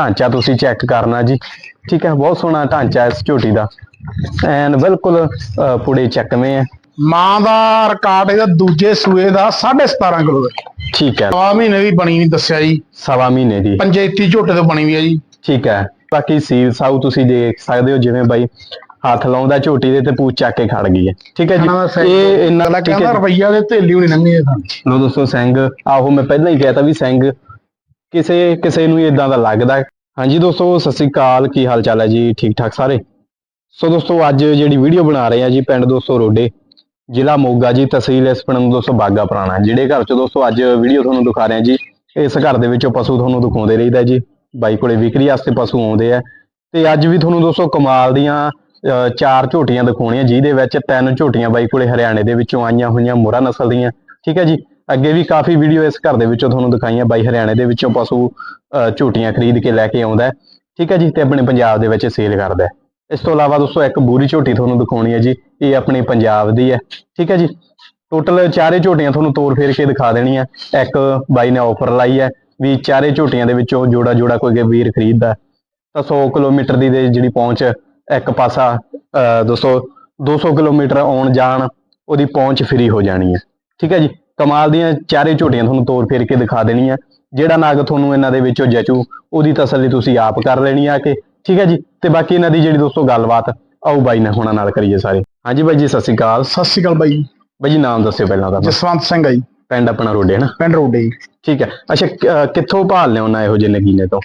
ਢਾਂਚਾ ਤੁਸੀਂ ਚੈੱਕ ਕਰਨਾ ਜੀ। ਠੀਕ ਹੈ ਬਹੁਤ ਸੋਹਣਾ ਢਾਂਚਾ ਇਸ ਝੋਟੀ ਦਾ। ਐਨ ਬਿਲਕੁਲ ਪੁੜੇ ਚੱਕਵੇਂ ਹੈ ਮਾਂ ਦਾ ਰਿਕਾਰਡ ਇਹਦਾ ਦੂਜੇ ਸੂਏ ਦਾ 17.5 ਕਿਲੋ ਦਾ। ਠੀਕ ਹੈ। ਸਵਾ ਮਹੀਨੇ ਦੀ ਬਣੀ ਨਹੀਂ ਦੱਸਿਆ ਜੀ। ਸਵਾ ਮਹੀਨੇ ਦੀ। ਪੰਚਾਇਤੀ ਝੋਟੇ ਤੋਂ ਬਣੀ ਵੀ ਆ ਜੀ। ਠੀਕ ਹੈ। ਬਾਕੀ ਸੀਲ ਸਾਊ ਤੁਸੀਂ ਦੇਖ ਸਕਦੇ ਹੋ ਜਿਵੇਂ ਬਾਈ ਹੱਥ ਲਾਉਂਦਾ ਝੋਟੀ ਦੇ ਤੇ ਪੂਛ ਚੱਕ ਕੇ ਖੜ ਗਈ ਹੈ। ਠੀਕ ਹੈ ਜੀ। ਇਹ ਇੰਨਾ ਹੈ ਕਹਿੰਦਾ ਰੁਪਈਆ ਦੇ ਥੇਲੀ ਹੋਣੀ ਲੰਘੀ ਇਹ ਤਾਂ ਲੋ ਦੋਸਤੋ ਸਿੰਘ ਆਹੋ ਮੈਂ ਪਹਿਲਾਂ ਹੀ ਕਹਿਤਾ ਵੀ ਸਿੰਘ ਕਿਸੇ ਕਿਸੇ ਨੂੰ ਇਦਾਂ ਦਾ ਲੱਗਦਾ ਹੈ। ਹਾਂਜੀ ਦੋਸਤੋ ਸਤਿ ਸ੍ਰੀ ਅਕਾਲ। ਕੀ ਹਾਲ ਚਾਲ ਹੈ ਜੀ? ਠੀਕ ਠਾਕ ਸਾਰੇ? ਸੋ ਦੋਸਤੋ ਅੱਜ ਜਿਹੜੀ ਵੀਡੀਓ ਬਣਾ ਰਹੇ ਆ ਜੀ ਪਿੰਡ ਦੋਸਤੋ ਰੋਡੇ ਜ਼ਿਲ੍ਹਾ ਮੋਗਾ ਜੀ ਤਹਿਸੀਲ ਇਸ ਪਿੰਡ ਨੂੰ ਦੋਸਤੋ ਬਾਗਾ ਪੁਰਾਣਾ ਜਿਹੜੇ ਘਰ ਚ ਦੋਸਤੋ ਅੱਜ ਵੀਡੀਓ ਤੁਹਾਨੂੰ ਦਿਖਾ ਰਹੇ ਆ ਜੀ ਇਸ ਘਰ ਦੇ ਵਿੱਚੋਂ ਪਸ਼ੂ ਤੁਹਾਨੂੰ ਦਿਖਾਉਂਦੇ ਰਹੀਦਾ ਜੀ। ਬਾਈ ਕੋਲੇ ਵਿਕਰੀ ਵਾਸਤੇ ਪਸ਼ੂ ਆਉਂਦੇ ਆ। ਤੇ ਅੱਜ ਵੀ ਤੁਹਾਨੂੰ ਦੋਸਤੋ ਕਮਾਲ ਦੀਆਂ ਅਹ, ਚਾਰ ਝੋਟੀਆਂ ਦਿਖਾਉਣੀਆਂ ਜਿਹਦੇ ਵਿੱਚ ਤਿੰਨ ਝੋਟੀਆਂ ਬਾਈ ਕੋਲੇ ਹਰਿਆਣੇ ਦੇ ਵਿੱਚੋਂ ਆਈਆਂ ਹੋਈਆਂ ਮੋਰਾ ਨਸਲ ਦੀਆਂ। ਠੀਕ ਹੈ ਜੀ? ਅੱਗੇ ਵੀ ਕਾਫੀ ਵੀਡੀਓ ਇਸ ਘਰ ਦੇ ਵਿੱਚੋਂ ਤੁਹਾਨੂੰ ਦਿਖਾਈਆਂ ਬਾਈ ਹਰਿਆਣੇ ਦੇ ਵਿੱਚੋਂ ਪਸ਼ੂ ਝੂਟੀਆਂ ਖਰੀਦ ਕੇ ਲੈ ਕੇ ਆਉਂਦਾ ਠੀਕ ਹੈ ਜੀ ਤੇ ਆਪਣੇ ਪੰਜਾਬ ਦੇ ਵਿੱਚ ਸੇਲ ਕਰਦਾ ਇਸ ਤੋਂ ਇਲਾਵਾ ਦੋਸਤੋ ਇੱਕ ਬੂਰੀ ਝੋਟੀ ਤੁਹਾਨੂੰ ਦਿਖਾਉਣੀ ਹੈ ਜੀ ਇਹ ਆਪਣੇ ਪੰਜਾਬ ਦੀ ਹੈ। ਠੀਕ ਹੈ ਜੀ ਟੋਟਲ ਚਾਰੇ ਝੋਟੀਆਂ ਤੁਹਾਨੂੰ ਤੋਰ ਫੇਰ ਕੇ ਦਿਖਾ ਦੇਣੀਆਂ ਇੱਕ ਬਾਈ ਨੇ ਆਫਰ ਲਾਈ ਹੈ ਵੀ ਚਾਰੇ ਝੋਟੀਆਂ ਦੇ ਵਿੱਚੋਂ ਜੋੜਾ ਜੋੜਾ ਕੋਈ ਵੀਰ ਖਰੀਦਦਾ ਤਾਂ 100 ਕਿਲੋਮੀਟਰ ਦੀ ਦੇ ਜਿਹੜੀ ਪਹੁੰਚ ਇੱਕ ਪਾਸਾ ਅਹ, ਦੋਸਤੋ 200 ਕਿਲੋਮੀਟਰ ਆਉਣ ਜਾਣ ਉਹਦੀ ਪਹੁੰਚ ਫ੍ਰੀ ਹੋ ਜਾਣੀ ਹੈ। ਠੀਕ ਹੈ ਜੀ ਕਮਾਲ ਦੀਆਂ ਚਾਰੇ ਝੋਟੀਆਂ ਤੁਹਾਨੂੰ ਤੋੜ ਫੇਰ ਕੇ ਦਿਖਾ ਦੇਣੀਆਂ। ਜਿਹੜਾ ਨਾਗ ਤੁਹਾਨੂੰ ਇਹਨਾਂ ਦੇ ਵਿੱਚੋਂ ਜਚੂ ਉਹਦੀ ਤਸੱਲੀ ਤੁਸੀਂ ਆਪ ਕਰ ਲੈਣੀ ਆ ਕਿ। ਠੀਕ ਹੈ ਜੀ? ਤੇ ਬਾਕੀ ਇਹਨਾਂ ਦੀ ਜਿਹੜੀ ਦੋਸਤੋ ਗੱਲਬਾਤ ਆਓ ਬਾਈ ਨੇ ਹੁਣਾਂ ਨਾਲ ਕਰੀਏ ਸਾਰੇ। ਹਾਂਜੀ ਬਾਈ ਜੀ ਸਤਿ ਸ਼੍ਰੀ ਅਕਾਲ। ਸਤਿ ਸ਼੍ਰੀ ਅਕਾਲ ਬਾਈ ਬਾਈ ਜੀ ਨਾਮ ਦੱਸਿਓ ਪਹਿਲਾਂ ਤਾਂ ਜਸਵੰਤ ਸਿੰਘ ਆ ਜੀ। ਪਿੰਡ ਆਪਣਾ ਰੋਡੇ ਹੈ ਨਾ ਪਿੰਡ ਰੋਡੇ ਜੀ। ਠੀਕ ਹੈ। ਅੱਛਾ ਕਿੱਥੋਂ ਭਾਲ ਲਿਆਉਣਾ ਇਹੋ ਜਿਹੇ ਨਗੀਨੇ ਤੋਂ?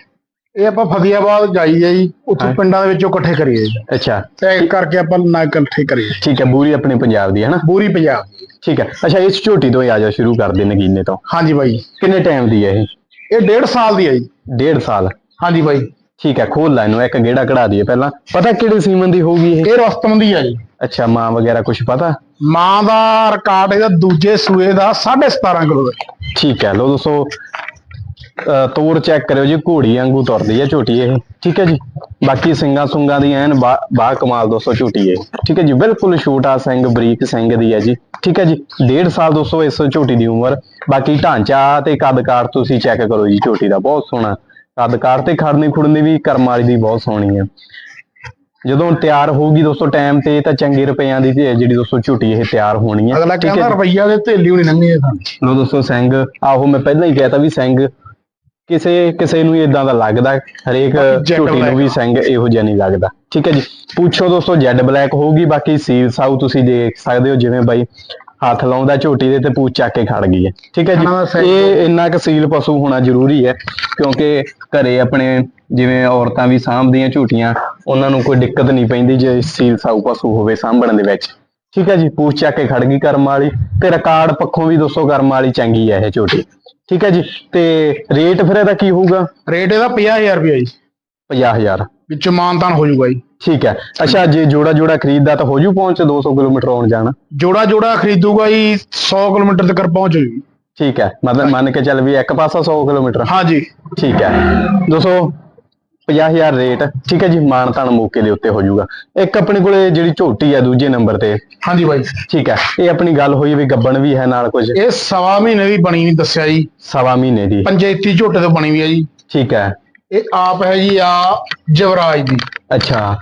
ਇਹ ਆਪਾਂ ਫਤਿਆਬਾਦ ਜਾਈਏ ਜੀ ਉੱਥੋਂ ਹਾਂ। ਪਿੰਡਾਂ ਦੇ ਵਿੱਚੋਂ ਇਕੱਠੇ ਕਰੀਏ ਜੀ। ਅੱਛਾ। ਤੇ ਕਰਕੇ ਆਪਾਂ ਨਾ ਇਕੱਠੇ ਕਰੀਏ। ਠੀਕ ਹੈ ਬੂਰੀ ਆਪਣੇ ਪੰਜਾਬ ਦੀ ਹੈ ਨਾ? ਪੂਰੀ ਪੰਜਾਬ ਦੀ। ਠੀਕ ਹੈ। ਅੱਛਾ ਇਸ ਝੋਟੀ ਤੋਂ ਹੀ ਆ ਜਾ ਸ਼ੁਰੂ ਕਰਦੇ ਨਗੀਨੇ ਤੋਂ। ਹਾਂਜੀ ਬਾਈ। ਕਿੰਨੇ ਟਾਈਮ ਦੀ ਹੈ ਇਹ? ਇਹ ਡੇਢ ਸਾਲ ਦੀ ਹੈ ਜੀ। ਡੇਢ ਸਾਲ। ਹਾਂਜੀ ਬਾਈ। ਠੀਕ ਹੈ ਖੋਲ ਲੈ ਇਹਨੂੰ ਇੱਕ ਗੇੜਾ ਕਢਾ ਦਈਏ ਪਹਿਲਾਂ। ਪਤਾ ਕਿਹੜੇ ਸੀਮਨ ਦੀ ਹੋਊਗੀ ਇਹ? ਇਹ ਰਸਤਮ ਦੀ ਆ ਜੀ। ਅੱਛਾ ਮਾਂ ਵਗੈਰਾ ਕੁਝ ਪਤਾ? ਮਾਂ ਦਾ ਰਿਕਾਰਡ ਇਹਦਾ ਦੂਜੇ ਸੂਏ ਦਾ 17.5 ਕਿਲੋ ਦਾ। ਠੀਕ ਹੈ ਲੋ ਦੋਸਤੋ ਤੋਰ ਚੈੱਕ ਕਰਿਓ ਜੀ ਘੋੜੀ ਵਾਂਗੂ ਤੁਰਦੀ ਹੈ ਝੋਟੀ ਇਹ। ਠੀਕ ਹੈ ਜੀ? ਬਾਕੀ ਸਿੰਗਾ ਸੁੰਗਾ ਦੀ ਐਨ ਬਾ ਕਮਾਲ ਦੋਸਤੋ ਝੋਟੀ ਹੈ ਠੀਕ ਹੈ ਜੀ? ਬਿਲਕੁਲ ਛੋਟਾ ਸਿੰਘ ਬਰੀਕ ਸਿੰਘ ਦੀ ਹੈ ਜੀ। ਠੀਕ ਹੈ ਜੀ? ਡੇਢ ਸਾਲ ਦੋਸਤੋ ਇਸ ਝੋਟੀ ਦੀ ਉਮਰ। ਬਾਕੀ ਢਾਂਚਾ ਤੇ ਕੱਦ ਕਾਰ ਤੁਸੀਂ ਚੈੱਕ ਕਰੋ ਜੀ ਝੋਟੀ ਦਾ ਬਹੁਤ ਸੋਹਣਾ। ਕੱਦ ਕਾਰ ਤੇ ਖੜਨੀ ਖੁੜਨੀ ਵੀ ਕਰਮ ਵਾਲੀ ਦੀ ਬਹੁਤ ਸੋਹਣੀ ਹੈ। ਜਦੋਂ ਤਿਆਰ ਹੋਊਗੀ ਦੋਸਤੋ ਟਾਈਮ ਤੇ ਤਾਂ ਚੰਗੇ ਰੁਪਈਆਂ ਦੀ ਤੇ ਜਿਹੜੀ ਦੋਸਤੋ ਝੋਟੀ ਇਹ ਤਿਆਰ ਹੋਣੀ ਹੈ। ਅਗਲਾ ਹੈ ਕਹਿੰਦਾ? ਰੁਪਈਆ ਦੇ ਥੇਲੀ ਹੋਣੀ ਲੰਘੀ ਇਹ ਤਾਂ ਲੋ ਦੋਸਤੋ ਸਿੰਘ ਆਹੋ ਮੈਂ ਪਹਿਲਾਂ ਹੀ ਕਹਿਤਾ ਵੀ ਸਿੰਘ ਕਿਸੇ ਕਿਸੇ ਨੂੰ ਇਦਾਂ ਦਾ ਲੱਗਦਾ। ਹਰੇਕ ਝੋਟੀ ਨੂੰ ਵੀ। ਸਿੰਘ ਇਹੋ ਜਿਹਾ ਨਹੀਂ ਲੱਗਦਾ। ਠੀਕ ਹੈ ਜੀ? ਪੁੱਛੋ ਦੋਸਤੋ ਜੈਡ ਬਲੈਕ ਹੋਊਗੀ ਬਾਕੀ ਸੀਲ ਸਾਊ ਤੁਸੀਂ ਦੇਖ ਸਕਦੇ ਹੋ ਜਿਵੇਂ ਬਾਈ ਹੱਥ ਲਾਉਂਦਾ ਝੋਟੀ ਦੇ ਤੇ ਪੂਛ ਚੱਕ ਕੇ ਖੜ ਗਈ ਹੈ। ਠੀਕ ਹੈ ਜੀ? ਇਹ ਇੰਨਾ ਕੁ ਸੀਲ ਪਸ਼ੂ ਹੋਣਾ ਜ਼ਰੂਰੀ ਹੈ ਕਿਉਂਕਿ ਘਰੇ ਆਪਣੇ ਜਿਵੇਂ ਔਰਤਾਂ ਵੀ ਸਾਂਭਦੀਆਂ ਝੋਟੀਆਂ ਉਹਨਾਂ ਨੂੰ ਕੋਈ ਦਿੱਕਤ ਨਹੀਂ ਪੈਂਦੀ ਜੇ ਸੀਲ ਸਾਊ ਪਸ਼ੂ ਹੋਵੇ ਸਾਂਭਣ ਦੇ ਵਿੱਚ। ਠੀਕ ਹੈ ਜੀ? ਪੂਛ ਚੱਕ ਕੇ ਖੜ ਗਈ ਕਰਮ ਵਾਲੀ ਤੇ ਰਿਕਾਰਡ ਪੱਖੋਂ ਵੀ ਦੋਸਤੋ ਕਰਮ ਵਾਲੀ ਚੰਗੀ ਹੈ ਇਹ ਝੋਟੀ। ਠੀਕ ਹੈ ਜੀ ਤੇ ਰੇਟ ਫਿਰ ਇਹਦਾ ਕੀ ਹੋਊਗਾ? ਰੇਟ ਇਹਦਾ 50000 ਰੁਪਇਆ ਜੀ। 50000 ਵਿੱਚੋਂ ਮਾਨਤਾਨ ਹੋ ਜਾਊਗਾ ਜੀ। ਠੀਕ ਹੈ। ਅੱਛਾ ਜੇ ਜੋੜਾ ਜੋੜਾ ਖਰੀਦਦਾ ਤਾਂ ਹੋ ਜੂ ਪਹੁੰਚ 200 ਕਿਲੋਮੀਟਰ ਆਉਣ ਜਾਣਾ? ਜੋੜਾ ਜੋੜਾ ਖਰੀਦੂਗਾ ਜੀ 100 ਕਿਲੋਮੀਟਰ ਤੱਕ ਪਹੁੰਚ ਜੂਗੀ ਠੀਕ ਹੈ। ਮਤਲਬ ਮੰਨ ਕੇ ਚੱਲ ਵੀ ਇੱਕ ਪਾਸਾ 100 ਕਿਲੋਮੀਟਰ। ਹਾਂਜੀ। ਠੀਕ ਹੈ। 200 50000 ਰੇਟ ਠੀਕ ਹੈ ਜੀ ਮਾਨਤਾਨ ਮੌਕੇ ਦੇ ਉੱਤੇ ਹੋ ਜਾਊਗਾ। ਇੱਕ ਆਪਣੇ ਕੋਲੇ ਜਿਹੜੀ ਝੋਟੀ ਹੈ ਦੂਜੇ ਨੰਬਰ ਤੇ। ਹਾਂਜੀ ਬਾਈ। ਠੀਕ ਹੈ ਇਹ ਆਪਣੀ ਗੱਲ ਹੋਈ ਵੀ ਗੱਬਣ ਵੀ ਹੈ ਨਾਲ ਕੁਝ। ਇਹ ਸਵਾ ਮਹੀਨੇ ਦੀ ਬਣੀ ਨਹੀਂ ਦੱਸਿਆ ਜੀ। ਸਵਾ ਮਹੀਨੇ ਦੀ। ਪੰਚਾਇਤੀ ਝੋਟੇ ਤੋਂ ਬਣੀ ਵੀ ਆ ਜੀ। ਠੀਕ ਹੈ। ਇਹ ਆਪ ਹੈ ਜੀ ਆ ਜਵਰਾਜ ਦੀ। ਅੱਛਾ।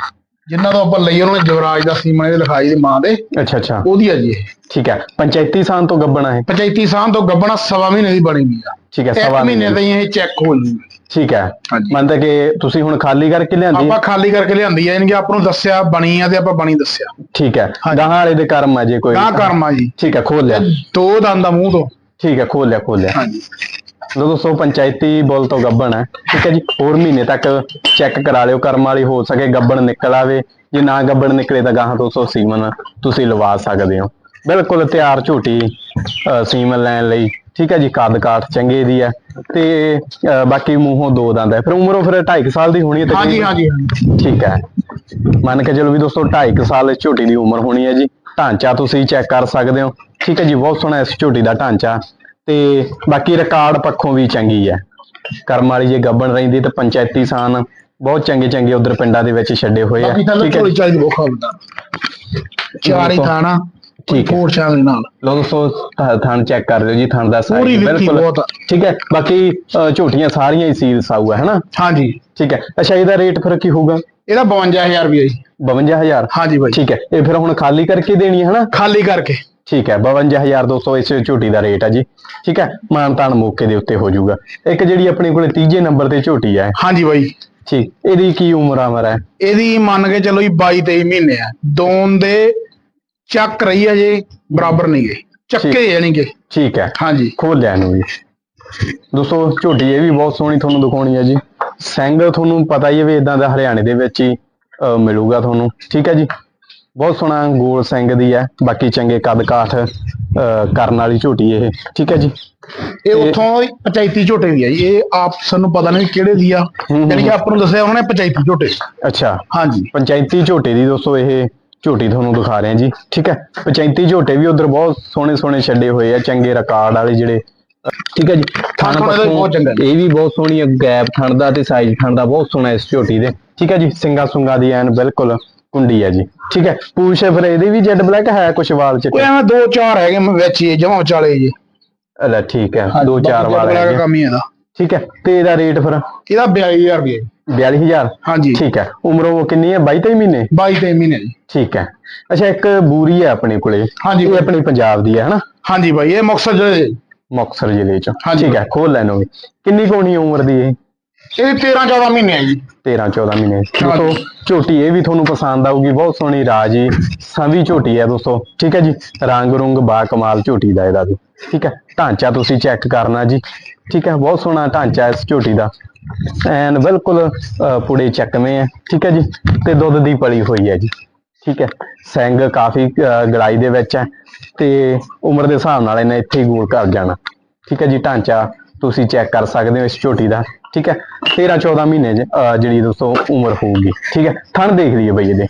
ਜਿਨ੍ਹਾਂ ਤੋਂ ਆਪਾਂ ਲਈ ਉਹਨਾਂ ਨੇ ਜਵਰਾਜ ਦਾ ਸੀਮਨ ਇਹਦੇ ਲਿਖਾਈ ਦੀ ਮਾਂ ਦੇ ਅੱਛਾ ਅੱਛਾ। ਉਹਦੀ ਆ ਜੀ ਇਹ। ਠੀਕ ਹੈ ਪੰਚਾਇਤੀ ਸਾਨ ਤੋਂ ਗੱਬਣਾ ਹੈ ਪੰਚਾਇਤੀ ਸਾਹ ਤੋਂ ਗੱਬਣਾ ਸਵਾ ਮਹੀਨੇ ਦੀ ਬਣੀ ਵੀ ਆ। ਠੀਕ ਹੈ ਸਵਾ ਮਹੀਨੇ ਦਾ। ਹੀ ਇਹ ਚੈੱਕ ਹੋ ਜੂ ਠੀਕ ਹੈ। ਹਾਂਜੀ। ਮੰਨਦਾ ਕਿ ਤੁਸੀਂ ਹੁਣ ਖਾਲੀ ਕਰਕੇ ਲਿਆਂਦੀ। ਆਪਾਂ ਖਾਲੀ ਕਰਕੇ ਲਿਆਂਦੀ ਆ ਇਹਨੇ ਆਪਾਂ ਨੂੰ ਦੱਸਿਆ ਬਣੀ ਆ ਤੇ ਆਪਾਂ ਬਣੀ ਦੱਸਿਆ। ਠੀਕ ਹੈ। ਗਾਹਾਂ ਵਾਲੇ ਦੇ ਕਰਮ ਆ ਜੇ ਕੋਈ। ਤਾਂ ਕਰਮਾ ਜੀ। ਠੀਕ ਹੈ ਖੋਲ ਲਿਆ। ਦੋ ਦੰਦ ਦਾ ਮੂੰਹ ਤੋਂ। ਠੀਕ ਹੈ ਖੋਲ ਲਿਆ ਖੋਲ ਲਿਆ। ਹਾਂਜੀ। ਲੋ ਦੋਸਤੋ ਪੰਚਾਇਤੀ ਬੋਲ ਤੋਂ ਗੱਬਣ ਹੈ। ਠੀਕ ਹੈ ਜੀ ਹੋਰ ਮਹੀਨੇ ਤੱਕ ਚੈੱਕ ਕਰਾ ਲਿਓ ਕਰਮ ਵਾਲੀ ਹੋ ਸਕੇ ਗੱਬਣ ਨਿਕਲ ਆਵੇ। ਜੇ ਨਾ ਗੱਬਣ ਨਿਕਲੇ ਤਾਂ ਗਾਹਾਂ 200 ਸੀਮਨ ਤੁਸੀਂ ਲਵਾ ਸਕਦੇ ਹੋ। ਬਿਲਕੁਲ ਤਿਆਰ ਝੋਟੀ ਸੀਮਨ ਲੈਣ ਲਈ। ਠੀਕ ਹੈ ਜੀ ਕੱਦ ਕਾਠ ਚੰਗੇ ਦੀ ਹੈ ਤੇ ਬਾਕੀ ਮੂੰਹੋਂ ਦੋ ਦੰਦ ਹੈ। ਫਿਰ ਉਮਰੋਂ ਫਿਰ 2.5 ਸਾਲ ਦੀ ਹੋਣੀ ਹੈ ਹਾਂਜੀ। ਹਾਂਜੀ। ਠੀਕ ਹੈ। ਮੰਨ ਕੇ ਚਲੋ ਵੀ ਦੋਸਤੋ 2.5 ਸਾਲ ਝੋਟੀ ਦੀ ਉਮਰ ਹੋਣੀ ਹੈ ਜੀ। ਢਾਂਚਾ ਤੁਸੀਂ ਚੈੱਕ ਕਰ ਸਕਦੇ ਹੋ। ਠੀਕ ਹੈ ਜੀ ਬਹੁਤ ਸੋਹਣਾ ਇਸ ਝੋਟੀ ਦਾ ਢਾਂਚਾ। ਤੇ ਬਾਕੀ ਰਿਕਾਰਡ ਪੱਖੋਂ ਵੀ ਚੰਗੀ ਹੈ। ਕਰਮ ਵਾਲੀ ਜੇ ਗੱਬਣ ਰਹਿੰਦੀ ਤੇ ਪੰਚਾਇਤੀ ਸਾਨ ਬਹੁਤ ਚੰਗੇ ਚੰਗੇ ਉਧਰ ਪਿੰਡਾਂ ਦੇ ਵਿੱਚ ਛੱਡੇ ਹੋਏ ਆ। ਠੀਕ ਹੈ ਚਾਰ ਹੀ ਥਾਣਾ। ਠੀਕ ਹੈ। ਫੋਰਸ਼ਾਂ ਦੇ ਨਾਲ। ਲੋ ਦੋਸਤੋ ਥ- ਥਣ ਚੈੱਕ ਕਰ ਲਿਓ ਜੀ ਥਣ ਦਾ ਸਾਈਜ਼ ਪੂਰੀ ਵਿੱਥੀ ਬਹੁਤ ਆ। ਠੀਕ ਹੈ ਬਾਕੀ ਅ, ਝੋਟੀਆਂ ਸਾਰੀਆਂ ਹੀ ਸੀਲ ਸਾਊ ਹੈ ਹਨਾ? ਹਾਂਜੀ। ਠੀਕ ਹੈ ਅੱਛਾ ਇਹਦਾ ਰੇਟ ਫਿਰ ਕੀ ਹੋਊਗਾ? ਇਹਦਾ 52000 ਰੁਪਏ ਜੀ। 52000 ਹਾਂਜੀ ਬਾਈ। ਠੀਕ ਹੈ ਇਹ ਫਿਰ ਹੁਣ ਖਾਲੀ ਕਰਕੇ ਦੇਣੀ ਹੈ ਹਨਾ? ਖਾਲੀ ਕਰਕੇ। ਠੀਕ ਹੈ 52200 ਇਸ ਝੋਟੀ ਦਾ ਰੇਟ ਹੈ ਜੀ। ਠੀਕ ਹੈ ਮਾਨਤਾਨ ਮੌਕੇ ਦੇ ਉੱਤੇ ਹੋ ਜਾਊਗਾ। ਇੱਕ ਜਿਹੜੀ ਆਪਣੇ ਕੋਲੇ ਤੀਜੇ ਨੰਬਰ ਤੇ ਝੋਟੀ ਹੈ ਹਾਂਜੀ ਬਾਈ। ਠੀਕ ਇਹਦੀ ਕੀ ਉਮਰ ਆਮਰ ਹੈ? ਇਹਦੀ ਮੰਨ ਕੇ ਚਲੋ ਜੀ 22 23 ਮਹੀਨੇ ਆ। ਦੋਨ ਦੇ ਚੱਕ ਰਹੀ ਹੈ ਜੀ ਬਰਾਬਰ ਨਹੀਂ ਗਏ ਚੱਕੇ ਜਾਣੀਗੇ ਠੀਕ ਹੈ। ਹਾਂਜੀ। ਖੋਲ ਲਿਆ ਇਹਨੂੰ ਜੀ ਦੋਸਤੋ ਝੋਟੀ ਇਹ ਵੀ ਬਹੁਤ ਸੋਹਣੀ ਤੁਹਾਨੂੰ ਦਿਖਾਉਣੀ ਹੈ ਜੀ। ਸਿੰਘ ਤੁਹਾਨੂੰ ਪਤਾ ਹੀ ਹੈ ਵੀ ਇਦਾਂ ਦਾ ਹਰਿਆਣੇ ਦੇ ਵਿੱਚ ਹੀ ਮਿਲੂਗਾ ਤੁਹਾਨੂੰ। ਠੀਕ ਹੈ ਜੀ? ਬਹੁਤ ਸੋਹਣਾ ਗੋਲ ਸਿੰਘ ਦੀ ਹੈ। ਬਾਕੀ ਚੰਗੇ ਕੱਦ ਕਾਠ ਕਰਨ ਵਾਲੀ ਝੋਟੀ ਇਹ। ਠੀਕ ਹੈ ਜੀ? ਇਹ ਉੱਥੋਂ ਪੰਚਾਇਤੀ ਝੋਟੇ ਦੀ ਆ ਜੀ। ਇਹ ਆਪ ਸਾਨੂੰ ਪਤਾ ਨਹੀਂ ਕਿਹੜੇ ਦੀ ਆ। ਹੂੰ ਹੂੰ। ਯਾਨੀ ਕਿ ਆਪ ਨੂੰ ਦੱਸਿਆ ਉਹਨਾਂ ਨੇ ਪੰਚਾਇਤੀ ਝੋਟੇ। ਅੱਛਾ। ਹਾਂਜੀ। ਪੰਚਾਇਤੀ ਝੋਟੇ ਦੀ ਦੋਸਤੋ ਇਹ ਝੋਟੀ ਤੁਹਾਨੂੰ ਦਿਖਾ ਰਹੇ ਹਾਂ ਜੀ। ਠੀਕ ਹੈ? ਪੰਚਾਇਤੀ ਝੋਟੇ ਵੀ ਉਧਰ ਬਹੁਤ ਸੋਹਣੇ ਸੋਹਣੇ ਛੱਡੇ ਹੋਏ ਆ ਚੰਗੇ ਰਿਕਾਰਡ ਵਾਲੇ ਜਿਹੜੇ। ਠੀਕ ਹੈ ਜੀ? ਥਣ। ਇਹ ਵੀ ਬਹੁਤ ਸੋਹਣੀ ਹੈ ਗੈਪ ਥਣ ਦਾ ਤੇ ਸਾਈਜ਼ ਥਣ ਦਾ ਬਹੁਤ ਸੋਹਣਾ ਇਸ ਝੋਟੀ ਦੇ। ਠੀਕ ਹੈ ਜੀ? ਸਿੰਗਾ ਸੁੰਗਾ ਦੀ ਐਨ ਬਿਲਕੁਲ ਕੁੰਡੀ ਹੈ ਜੀ। ਠੀਕ ਹੈ? ਪੂਛ ਫਿਰ ਇਹਦੇ ਵੀ ਜੈਡ ਬਲੈਕ ਹੈ ਕੁਛ ਵਾਲ ਚ? ਕੋਈ ਐਵੇਂ ਦੋ ਚਾਰ ਹੈਗੇ ਵਿੱਚ ਹੀ ਜਮਾ ਵਿਚਾਲੇ ਜੀ। ਅਲਾ ਠੀਕ ਹੈ ਦੋ ਚਾਰ ਵਾਲ ਵਾਲਾ ਹੈਗੇ। ਕੰਮ ਹੀ ਇਹਦਾ। ਠੀਕ ਹੈ? ਤੇ ਇਹਦਾ ਰੇਟ ਫਿਰ? ਇਹਦਾ 42000 ਰੁਪਏ 42000 ਹਾਂਜੀ। ਠੀਕ ਹੈ। ਉਮਰ ਉਹ ਕਿੰਨੀ ਹੈ? 22 23 ਮਹੀਨੇ? 22 ਤੇ ਮਹੀਨੇ ਜੀ। ਠੀਕ ਹੈ। ਅੱਛਾ ਇੱਕ ਬੂਰੀ ਹੈ ਆਪਣੇ ਕੋਲੇ। ਹਾਂਜੀ ਇਹ ਆਪਣੀ ਪੰਜਾਬ ਦੀ ਹੈ ਹਨਾ? ਹਾਂਜੀ ਬਾਈ ਇਹ ਮਕਸਦ ਜਿਹੜੇ ਮੁਕਤਸਰ ਜ਼ਿਲ੍ਹੇ ਚ। ਠੀਕ ਹੈ ਖੋਲ ਲੈਣੋ ਵੀ। ਕਿੰਨੀ ਕੋਣੀ ਉਮਰ ਦੀ ਇਹ? ਇਹ 13 14 ਮਹੀਨੇ ਆ ਜੀ। 13 14 ਮਹੀਨੇ। ਦੋਸਤੋ। ਝੋਟੀ ਇਹ ਵੀ ਤੁਹਾਨੂੰ ਪਸੰਦ ਆਊਗੀ। ਬਹੁਤ ਸੋਹਣੀ ਰਾਜੀ ਸਾਂਵੀ ਝੋਟੀ ਹੈ ਦੋਸਤੋ। ਠੀਕ ਹੈ ਜੀ। ਰੰਗ ਰੁੰਗ ਬਾ ਕਮਾਲ ਝੋਟੀ ਦਾ ਇਹਦਾ ਵੀ। ਠੀਕ ਹੈ। ਢਾਂਚਾ ਤੁਸੀਂ ਚੈੱਕ ਕਰਨਾ ਜੀ। ਠੀਕ ਹੈ। ਬਹੁਤ ਸੋਹਣਾ ਢਾਂਚਾ ਇਸ ਝੋਟੀ ਦਾ। ਐਨ ਬਿਲਕੁਲ ਅਹ, ਪੁੜੇ ਚੱਕਵੇਂ ਹੈ ਠੀਕ ਹੈ ਜੀ? ਤੇ ਦੁੱਧ ਦੀ ਪਲੀ ਹੋਈ ਹੈ ਜੀ ਠੀਕ ਹੈ? ਸਿੰਘ ਕਾਫੀ ਅਹ, ਗੜਾਈ ਦੇ ਵਿੱਚ ਹੈ ਤੇ ਉਮਰ ਦੇ ਹਿਸਾਬ ਨਾਲ ਇਹਨੇ ਇੱਥੇ ਹੀ ਗੋਲ ਕਰ ਜਾਣਾ ਠੀਕ ਹੈ ਜੀ? ਢਾਂਚਾ ਤੁਸੀਂ ਚੈੱਕ ਕਰ ਸਕਦੇ ਹੋ ਇਸ ਝੋਟੀ ਦਾ ਠੀਕ ਹੈ? 13 14 ਮਹੀਨੇ ਜਿਹੜੀ ਦੋਸਤੋ ਉਮਰ ਹੋਊਗੀ ਠੀਕ ਹੈ? ਥਣ ਦੇਖ ਲਈਏ ਬਈ ਇਹਦੇ।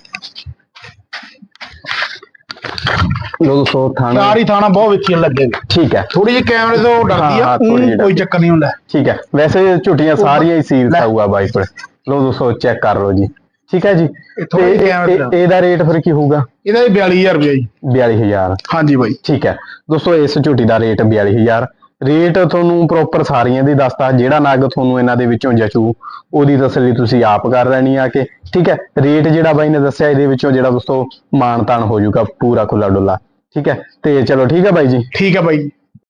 ਲੋ ਦੋਸਤੋ ਥਣ। ਚਾਰ ਹੀ ਥਾਣਾ ਬਹੁਤ ਵਿੱਚੀ ਲੱਗੇ। ਠੀਕ ਹੈ। ਥੋੜੀ ਜਿਹੀ ਕੈਮਰੇ ਤੋਂ ਡਰਦੀ ਆ ਹਾਂ, ਥੋੜ੍ਹੀ ਜਿਹੀ ਊਂ ਕੋਈ ਚੱਕਰ ਨਹੀਂ ਹੁੰਦਾ। ਠੀਕ ਹੈ। ਵੈਸੇ ਝੁੱਟੀਆਂ ਸਾਰੀਆਂ ਹੀ ਸੀਲ ਸਾਊਗਾ ਬਾਈ ਕੋਲ। ਲੋ ਦੋਸਤੋ ਚੈੱਕ ਕਰ ਲਓ ਜੀ। ਠੀਕ ਹੈ ਜੀ। ਇਹ ਥੋੜ੍ਹੀ ਤੇ ਇਹ- ਇਹ- ਇਹਦਾ ਰੇਟ ਫਿਰ ਕੀ ਹੋਊਗਾ? ਇਹਦਾ ਵੀ 42000 ਰੁਪਏ ਜੀ। 42000 ਹਾਂਜੀ ਬਾਈ। ਠੀਕ ਹੈ। ਦੋਸਤੋ ਇਸ ਝੁੱਟੀ ਦਾ ਰੇਟ 42000 ਰੇਟ ਤੁਹਾਨੂੰ ਪ੍ਰੋਪਰ ਸਾਰੀਆਂ ਦੀ ਦੱਸਤਾ, ਜਿਹੜਾ ਨਗ ਤੁਹਾਨੂੰ ਇਹਨਾਂ ਦੇ ਵਿੱਚੋਂ ਜਚੂ, ਉਹਦੀ ਤਸੱਲੀ ਤੁਸੀਂ ਆਪ ਕਰ ਲੈਣੀ ਆ ਕੇ, ਠੀਕ ਹੈ? ਰੇਟ ਜਿਹੜਾ ਬਾਈ ਨੇ ਦੱਸਿਆ, ਇਹਦੇ ਵਿੱਚੋਂ ਜਿਹੜਾ ਦੋਸਤੋ ਮਾਨ ਤਾਨ ਹੋ ਜਾਊਗਾ, ਪੂਰਾ ਖੁੱਲਾ ਡੁੱਲਾ ਠੀਕ ਹੈ? ਤੇ ਚਲੋ ਠੀਕ ਹੈ ਬਾਈ ਜੀ? ਠੀਕ ਹੈ ਬਾਈ